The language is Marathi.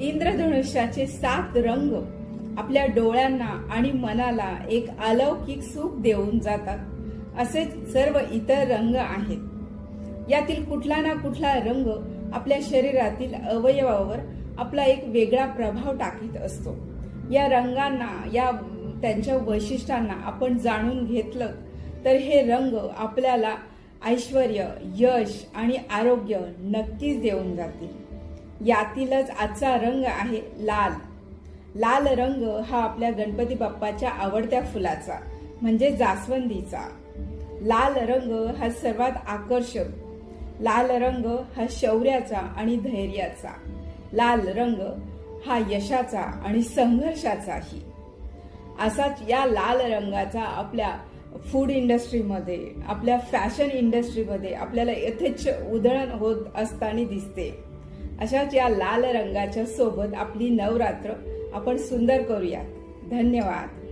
इंद्रधनुष्याचे सात रंग आपल्या डोळ्यांना आणि मनाला एक अलौकिक सुख देऊन जातात. असेच सर्व इतर रंग आहेत. यातील कुठला ना कुठला रंग आपल्या शरीरातील अवयवावर आपला एक वेगळा प्रभाव टाकीत असतो. या रंगांना या त्यांच्या वैशिष्ट्यांना आपण जाणून घेतलं तर हे रंग आपल्याला ऐश्वर यश आणि आरोग्य नक्कीच देऊन जातील. यातीलच आजचा रंग आहे लाल. लाल रंग हा आपल्या गणपती बाप्पाच्या आवडत्या फुलाचा म्हणजे जास्वंदीचा. लाल रंग हा सर्वात आकर्षक लाल रंग हा शौर्याचा आणि धैर्याचा लाल रंग हा यशाचा आणि संघर्षाचाही. असाच या लाल रंगाचा आपल्या फूड इंडस्ट्रीमध्ये आपल्या फॅशन इंडस्ट्रीमध्ये आपल्याला यथेच्छ उधळण होत असताना दिसते. अशाच या लाल रंगाच्या सोबत आपली नवरात्र आपण सुंदर करूयात. धन्यवाद.